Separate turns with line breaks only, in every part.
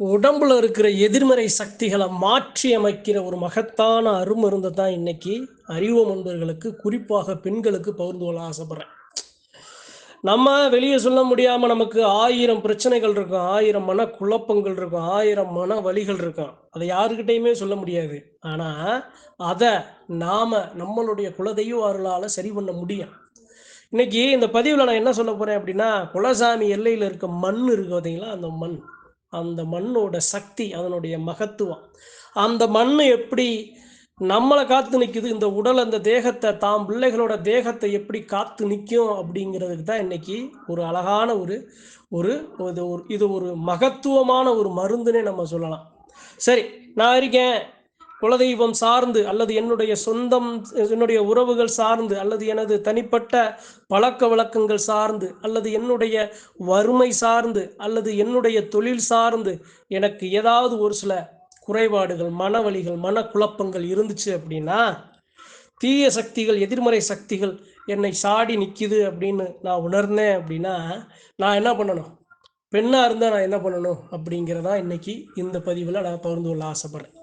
உடம்புல இருக்கிற எதிர்மறை சக்திகளை மாற்றி அமைக்கிற ஒரு மகத்தான அருமருந்தை தான் இன்னைக்கு அறிவு நண்பர்களுக்கு குறிப்பாக பெண்களுக்கு பகிர்ந்து கொள்ள ஆசைப்படுறேன். நம்ம வெளியே சொல்ல முடியாம நமக்கு ஆயிரம் பிரச்சனைகள் இருக்கும் ஆயிரம் மன குழப்பங்கள் இருக்கும் ஆயிரம் மன வலிகள் இருக்கும். அதை யாருக்கிட்டையுமே சொல்ல முடியாது. ஆனா அதை நாம நம்மளுடைய குலதெய்வ அருளால சரி பண்ண முடியும். இன்னைக்கு இந்த பதிவில் நான் என்ன சொல்ல போறேன் அப்படின்னா குலசாமி எல்லையில் இருக்க மண் இருக்கு பார்த்தீங்களா அந்த மண். அந்த மண்ணோட சக்தி அதனுடைய மகத்துவம். அந்த மண் எப்படி நம்மளை காத்து நிற்குது இந்த உடல் அந்த தேகத்தை தாம் பிள்ளைகளோட தேகத்தை எப்படி காத்து நிற்கும் அப்படிங்கிறதுக்கு தான் இன்னைக்கு ஒரு அழகான ஒரு ஒரு இது ஒரு இது ஒரு மகத்துவமான ஒரு மருந்துன்னே நம்ம சொல்லலாம். சரி நான் இருக்கேன். குலதெய்வம் சார்ந்து அல்லது என்னுடைய சொந்தம் என்னுடைய உறவுகள் சார்ந்து அல்லது எனது தனிப்பட்ட பழக்க வழக்கங்கள் சார்ந்து அல்லது என்னுடைய வறுமை சார்ந்து அல்லது என்னுடைய தொழில் சார்ந்து எனக்கு ஏதாவது ஒரு சில குறைபாடுகள் மனவழிகள் மனக்குழப்பங்கள் இருந்துச்சு அப்படின்னா தீய சக்திகள் எதிர்மறை சக்திகள் என்னை சாடி நிற்கிது அப்படின்னு நான் உணர்ந்தேன் அப்படின்னா நான் என்ன பண்ணணும்? பெண்ணாக இருந்தால் நான் என்ன பண்ணணும் அப்படிங்கிறதான் இன்னைக்கு இந்த பதிவில் நான் பகிர்ந்து கொள்ள ஆசைப்படுறேன்.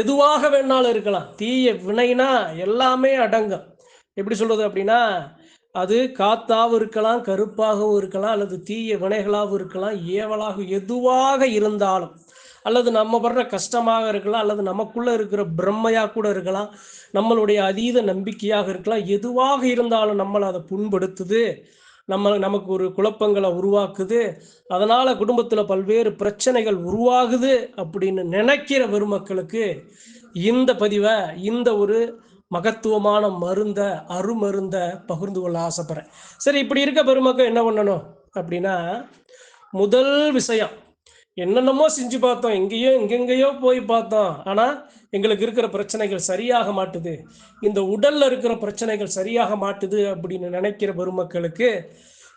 எதுவாக வேணாலும் இருக்கலாம். தீய வினைனா எல்லாமே அடங்கும். எப்படி சொல்றது அப்படின்னா அது காத்தாகவும் இருக்கலாம் கருப்பாகவும் இருக்கலாம் அல்லது தீய வினைகளாகவும் இருக்கலாம் ஏவலாக எதுவாக இருந்தாலும். அல்லது நம்ம படுற கஷ்டமாக இருக்கலாம் அல்லது நமக்குள்ளே இருக்கிற பிரம்மையாக கூட இருக்கலாம் நம்மளுடைய அதீத நம்பிக்கையாக இருக்கலாம் எதுவாக இருந்தாலும் நம்மளை அதை புண்படுத்துது. நம்ம நமக்கு ஒரு குழப்பங்களை உருவாக்குது. அதனால குடும்பத்தில் பல்வேறு பிரச்சனைகள் உருவாகுது அப்படின்னு நினைக்கிற பெருமக்களுக்கு இந்த பதிவை இந்த ஒரு மகத்துவமான மருந்த அருமருந்த பகிர்ந்து கொள்ள ஆசைப்படுறேன். சரி இப்படி இருக்க பெருமக்கள் என்ன பண்ணணும் அப்படின்னா முதல் விஷயம் என்னென்னமோ செஞ்சு பார்த்தோம். எங்கேயோ எங்கெங்கேயோ போய் பார்த்தோம். ஆனால் எங்களுக்கு இருக்கிற பிரச்சனைகள் சரியாக மாட்டுது. இந்த உடல்ல இருக்கிற பிரச்சனைகள் சரியாக மாட்டுது அப்படின்னு நினைக்கிற பெருமக்களுக்கு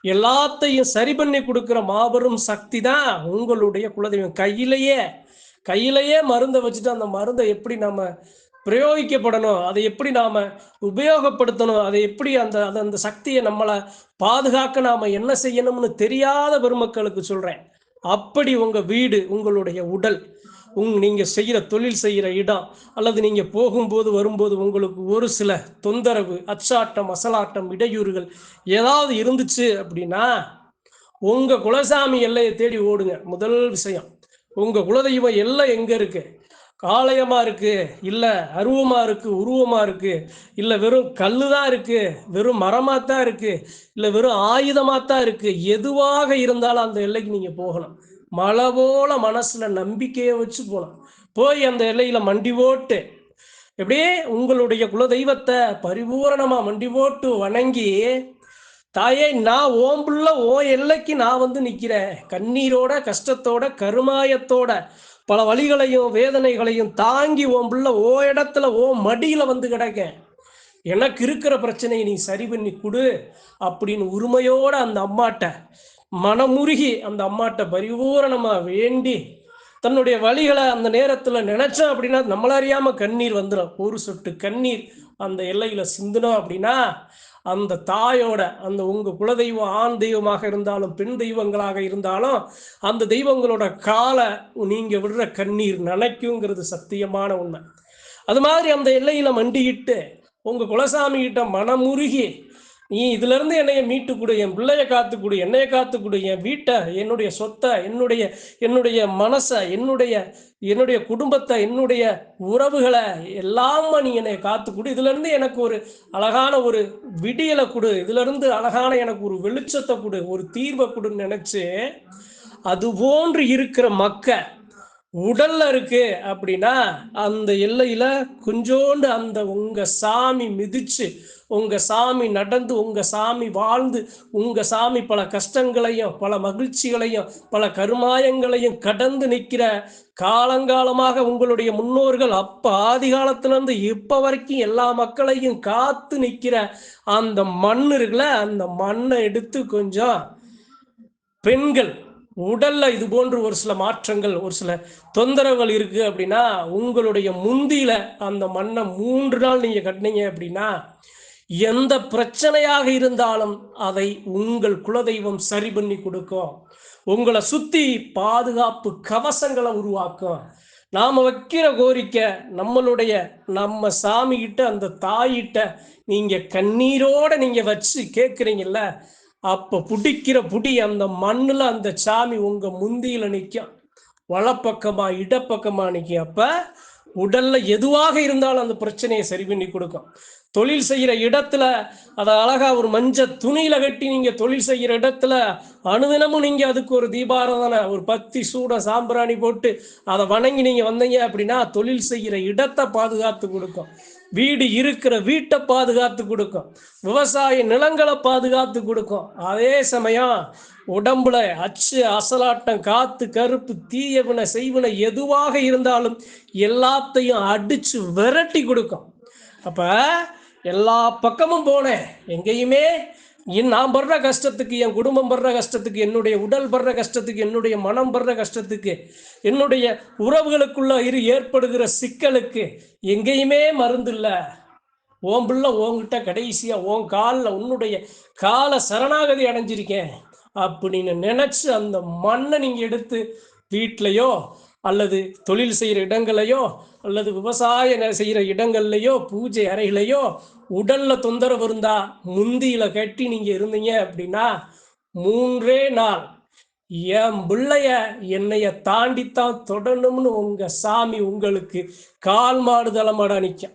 எல்லாத்தையும் சரி பண்ணி கொடுக்குற மாபெரும் சக்தி தான் உங்களுடைய குலதெய்வம். கையிலேயே கையிலேயே மருந்தை வச்சுட்டு அந்த மருந்தை எப்படி நம்ம பிரயோகிக்கப்படணும்? அதை எப்படி நாம் உபயோகப்படுத்தணும்? அதை எப்படி அந்த அந்த அந்த சக்தியை நம்மளை பாதுகாக்க நாம் என்ன செய்யணும்னு தெரியாத பெருமக்களுக்கு சொல்கிறேன் அப்படி உங்க வீடு உங்களுடைய உடல் உங் நீங்க செய்கிற தொழில் செய்கிற இடம் அல்லது நீங்க போகும்போது வரும்போது உங்களுக்கு ஒரு சில தொந்தரவு அச்சாட்டம் அசலாட்டம் இடையூறுகள் ஏதாவது இருந்துச்சு அப்படின்னா உங்க குலசாமி எல்லையை தேடி ஓடுங்க. முதல் விஷயம் உங்க குலதெய்வம் எல்லை எங்க இருக்கு? காளையமா இருக்கு இல்ல அருவமா இருக்கு உருவமா இருக்கு இல்ல வெறும் கல்லு தான் இருக்கு வெறும் மரமா தான் இருக்கு இல்ல வெறும் ஆயுதமா தான் இருக்கு எதுவாக இருந்தாலும் அந்த எல்லைக்கு நீங்க போகணும். மழை போல மனசுல நம்பிக்கையை வச்சு போகணும். போய் அந்த எல்லையில மண்டி போட்டு எப்படியே உங்களுடைய குலதெய்வத்தை பரிபூரணமா மண்டி போட்டு வணங்கி தாயே நான் ஓம்புள்ள ஓ எல்லைக்கு நான் வந்து நிக்கிறேன். கண்ணீரோட கஷ்டத்தோட கருமாயத்தோட பல வழிகளையும் வேதனைகளையும் தாங்கி உன் புள்ள ஓ இடத்துல ஓ மடியில் வந்து கிடக்க. எனக்கு இருக்கிற பிரச்சனையை நீ சரி பண்ணி கொடு அப்படின்னு உரிமையோட அந்த அம்மாட்ட மனமுருகி அந்த அம்மாட்ட பரிபூரணமாக வேண்டி தன்னுடைய வழிகளை அந்த நேரத்துல நினைச்சோம் அப்படின்னா நம்மள அறியாம கண்ணீர் வந்துடும் ஒரு சொட்டு கண்ணீர் அந்த எல்லையில சிந்தினோம் அப்படின்னா அந்த தாயோட அந்த உங்க குலதெய்வம் ஆண் தெய்வமாக இருந்தாலும் பெண் தெய்வங்களாக இருந்தாலும் அந்த தெய்வங்களோட காலை நீங்க விடுற கண்ணீர் நனைக்குங்கிறது சத்தியமான உண்மை. அது மாதிரி அந்த எல்லையில மண்டிக்கிட்டு உங்க குலசாமி கிட்ட மனமுருகி நீ இதுல இருந்து என்னைய மீட்டு கொடு என் பிள்ளைய காத்து கொடு என்னைய காத்து கொடு என் வீட்டை என்னுடைய சொத்தை என்னுடைய என்னுடைய மனசை என்னுடைய என்னுடைய குடும்பத்தை என்னுடைய உறவுகளை எல்லாம நீ என்னை காத்து கொடு இதுல இருந்து எனக்கு ஒரு அழகான ஒரு விடியலை கொடு. இதுல இருந்து அழகான எனக்கு ஒரு வெளிச்சத்தை கொடு ஒரு தீர்வை கொடுன்னு நினைச்சு அது போன்று இருக்கிற மக்க உடல்ல இருக்கு அப்படின்னா அந்த எல்லையில கொஞ்சோண்டு அந்த உங்க சாமி மிதிச்சு உங்க சாமி நடந்து உங்க சாமி வாழ்ந்து உங்க சாமி பல கஷ்டங்களையும் பல மகிழ்ச்சிகளையும் பல கருமாயங்களையும் கடந்து நிற்கிற காலங்காலமாக உங்களுடைய முன்னோர்கள் அப்ப ஆதி காலத்துல இப்ப வரைக்கும் எல்லா மக்களையும் காத்து நிற்கிற அந்த மண் இருக்குல்ல அந்த மண்ணை எடுத்து கொஞ்சம் பெண்கள் உடல்ல இது போன்று ஒரு சில மாற்றங்கள் ஒரு சில தொந்தரவுகள் இருக்கு அப்படின்னா உங்களுடைய முந்தியில அந்த மண்ணை மூன்று நாள் நீங்க கட்டினீங்க அப்படின்னா எந்த பிரச்சனையாக இருந்தாலும் அதை உங்கள் குலதெய்வம் சரி பண்ணி கொடுக்கும். உங்களை சுத்தி பாதுகாப்பு கவசங்களை உருவாக்கும். நாம வைக்கிற கோரிக்கை நம்மளுடைய நம்ம சாமி கிட்ட அந்த தாயிட்ட நீங்க கண்ணீரோட நீங்க வச்சு கேட்குறீங்கல்ல அப்ப புடிக்கிற புடி அந்த மண்ணுல அந்த சாமி உங்க முந்தியில நிற்கும் வலப்பக்கமா இடப்பக்கமா நிற்கும் அப்ப உடல்ல எதுவாக இருந்தாலும் அந்த பிரச்சனையை சரி பண்ணி கொடுக்கும். தொழில் செய்கிற இடத்துல அதை அழகா ஒரு மஞ்ச துணியில கட்டி நீங்க தொழில் செய்கிற இடத்துல அனுதினமும் நீங்க அதுக்கு ஒரு தீபாராதனை ஒரு பத்தி சூட சாம்பிராணி போட்டு அதை வணங்கி நீங்க வந்தீங்க அப்படின்னா தொழில் செய்கிற இடத்தை பாதுகாத்து கொடுக்கும். வீடு இருக்கிற வீட்டை பாதுகாத்து கொடுக்கும். விவசாய நிலங்களை பாதுகாத்து கொடுக்கும். அதே சமயம் உடம்புல அச்சு அசலாட்டம் காத்து கருப்பு தீயவினை செய்வினை எதுவாக இருந்தாலும் எல்லாத்தையும் அடிச்சு விரட்டி கொடுக்கும். அப்போ எல்லா பக்கமும் போனேன். எங்கேயுமே நான் படுற கஷ்டத்துக்கு என் குடும்பம் படுற கஷ்டத்துக்கு என்னுடைய உடல் படுற கஷ்டத்துக்கு என்னுடைய மனம் படுற கஷ்டத்துக்கு என்னுடைய உறவுகளுக்குள்ள இரு ஏற்படுகிற சிக்கலுக்கு எங்கேயுமே மருந்து இல்லை. ஓன் பிள்ளை உங்ககிட்ட கடைசியாக உன் காலில் உன்னுடைய கால சரணாகதி அடைஞ்சிருக்கேன். அப்படின்னு நினச்சி அந்த மண்ணை நீங்கள் எடுத்து வீட்லையோ அல்லது தொழில் செய்கிற இடங்களையோ அல்லது விவசாய செய்கிற இடங்கள்லையோ பூஜை அறைகளையோ உடல்ல தொந்தரவு இருந்தா முந்தியில கட்டி நீங்க இருந்தீங்க அப்படின்னா மூன்றே நாள் என் பிள்ளைய என்னைய தாண்டித்தான் தொடணும்னு உங்க சாமி உங்களுக்கு கால் மாடு அணிக்க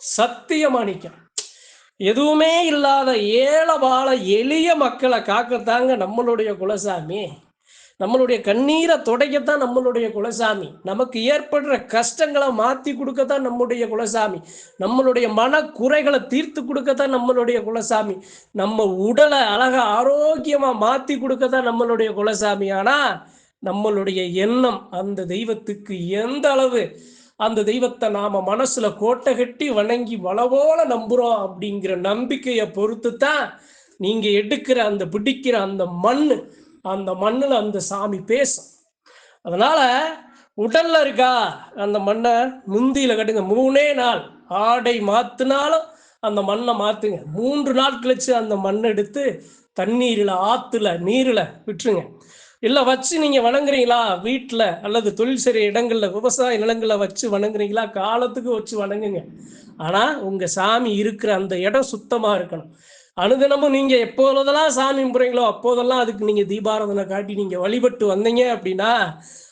சத்தியம் அணிக்க எதுவுமே இல்லாத ஏழை வாழ எளிய மக்களை காக்கத்தாங்க நம்மளுடைய குலசாமி. நம்மளுடைய கண்ணீரை துடைக்கத்தான் நம்மளுடைய குலசாமி. நமக்கு ஏற்படுற கஷ்டங்களை மாற்றி கொடுக்கத்தான் நம்முடைய குலசாமி. நம்மளுடைய மன குறைகளை தீர்த்து கொடுக்கத்தான் நம்மளுடைய குலசாமி. நம்ம உடலை அழக ஆரோக்கியமாக மாற்றி கொடுக்கத்தான் நம்மளுடைய குலசாமி. ஆனால் நம்மளுடைய எண்ணம் அந்த தெய்வத்துக்கு எந்த அளவு அந்த தெய்வத்தை நாம மனசுல கோட்டை கட்டி வணங்கி வளவோல நம்புறோம் அப்படிங்கிற நம்பிக்கையை பொறுத்து தான் நீங்க எடுக்கிற அந்த பிடிக்கிற அந்த மண் அந்த மண்ணில் அந்த சாமி பேசும். அதனால உடல்ல இருக்கா அந்த மண்ணை முந்தியில கட்டுங்க. மூணே நாள் ஆடை மாத்தினாலும் அந்த மண்ணை மாத்துங்க. மூன்று நாள் கழிச்சு அந்த மண்ணை எடுத்து தண்ணீரில் ஆற்றுல நீரில் விட்டுருங்க. இல்லை வச்சு நீங்கள் வணங்குறீங்களா? வீட்டில் அல்லது தொழில் செய்கிற இடங்களில் விவசாய நிலங்களில் வச்சு வணங்குறீங்களா? காலத்துக்கு வச்சு வணங்குங்க. ஆனால் உங்கள் சாமி இருக்கிற அந்த இடம் சுத்தமாக இருக்கணும். அனுதினமும் நீங்க எப்போதெல்லாம் சாமி கும்பிட்றீங்களோ அப்போதெல்லாம் அதுக்கு நீங்க தீபாராதனை காட்டி நீங்க வழிபட்டு வந்தீங்க அப்படின்னா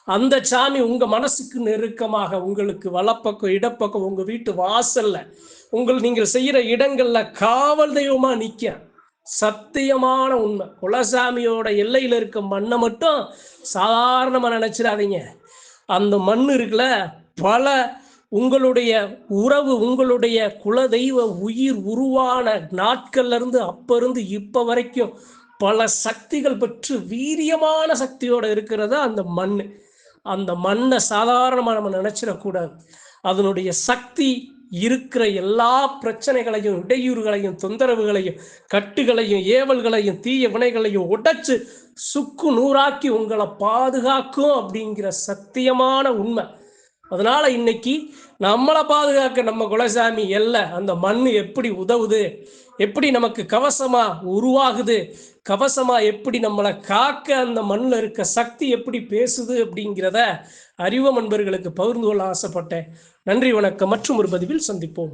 அந்த சாமி உங்க மனசுக்கு நெருக்கமாக உங்களுக்கு வலப்பக்கம் இடப்பக்கம் உங்க வீட்டு வாசல்ல உங்கள் நீங்கள் செய்யற இடங்கள்ல காவல் தெய்வமா நிக்க. சத்தியமான உண்மை. குலசாமியோட எல்லையில இருக்க மண்ணை மட்டும் சாதாரணமா நினைச்சிடாதீங்க. அந்த மண் இருக்குல்ல பல உங்களுடைய உறவு உங்களுடைய குலதெய்வ உயிர் உருவான நாட்கள்ல இருந்து அப்ப இருந்து இப்ப வரைக்கும் பல சக்திகள் பெற்று வீரியமான சக்தியோட இருக்கிறது அந்த மண் அந்த மண்ணை சாதாரணமாக நம்ம நினைச்சிடக்கூடாது. அதனுடைய சக்தி இருக்கிற எல்லா பிரச்சனைகளையும் இடையூறுகளையும் தொந்தரவுகளையும் கட்டுகளையும் ஏவல்களையும் தீய வினைகளையும் உடைச்சு சுக்கு நூறாக்கி உங்களை பாதுகாக்கும் அப்படிங்கிற சத்தியமான உண்மை. அதனால இன்னைக்கு நம்மளை பாதுகாக்க நம்ம குலசாமி எல்ல அந்த மண் எப்படி உதவுது? எப்படி நமக்கு கவசமா உருவாகுது? கவசமா எப்படி நம்மளை காக்க அந்த மண்ணில் இருக்க சக்தி எப்படி பேசுது அப்படிங்கிறத அறிவ நண்பர்களுக்கு பகிர்ந்து கொள்ள ஆசைப்பட்டேன். நன்றி வணக்கம். மற்றும் ஒரு பதிவில் சந்திப்போம்.